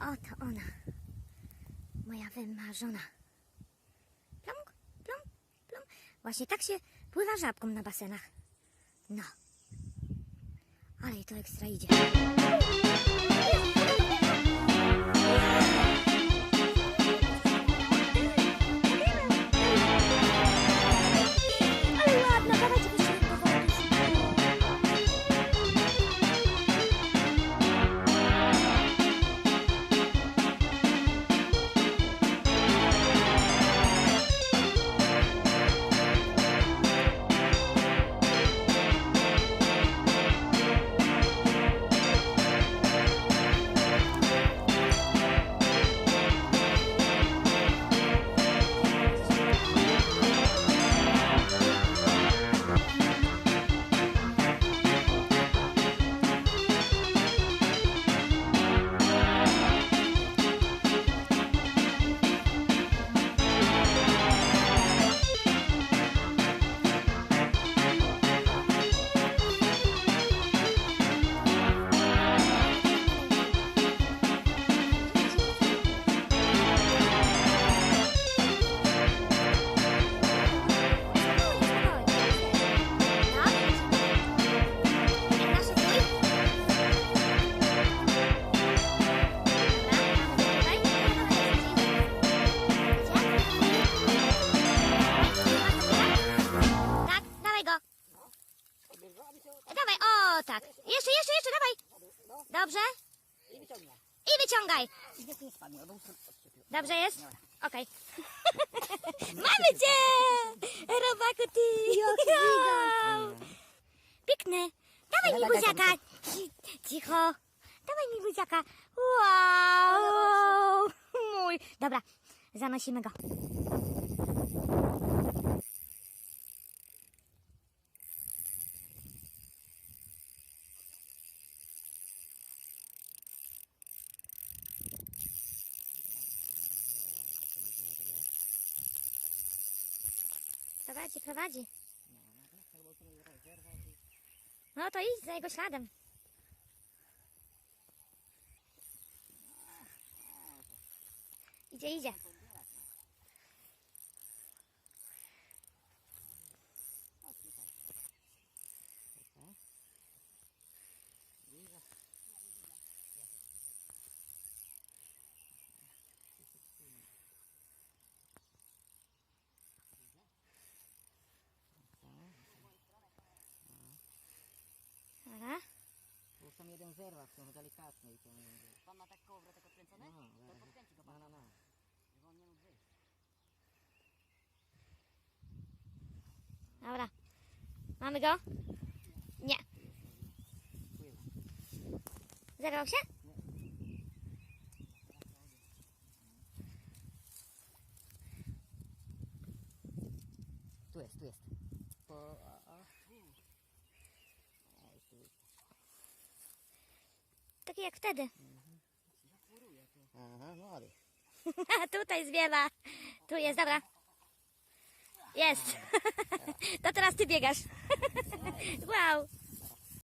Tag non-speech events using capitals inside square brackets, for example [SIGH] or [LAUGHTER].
Oto ona. Moja wymarzona. Plumk, plum, plum. Właśnie tak się pływa żabką na basenach. No. Ale i to ekstra idzie. Dawaj, o tak. Jeszcze, jeszcze, jeszcze, dawaj. Dobrze? I wyciągaj. Dobrze jest? Okej. [LAUGHS] Mamy cię! Robaku ty! [LAUGHS] Piękny. Dawaj mi buziaka. Ci- Cicho. Dawaj mi buziaka. Wow. Mój. Dobra, zanosimy go. Prowadzi, prowadzi. No to idź za jego śladem. Idzie, idzie. Dobra. Bo zerwak, są delikatne i to nie Pan ma tak kołowrotek odkręcony? No, to podkręci go pan. No, no, no. Żeby on nie mógł wyjść. Dobra. Mamy go? Nie. Zerwał się? Tu jest, tu jest. Po, a. A, jest tu. Taki jak wtedy. Aha, no ale. [LAUGHS] Tutaj zwiewa. Tu jest, dobra. Jest. [LAUGHS] To teraz ty biegasz. [LAUGHS] Wow.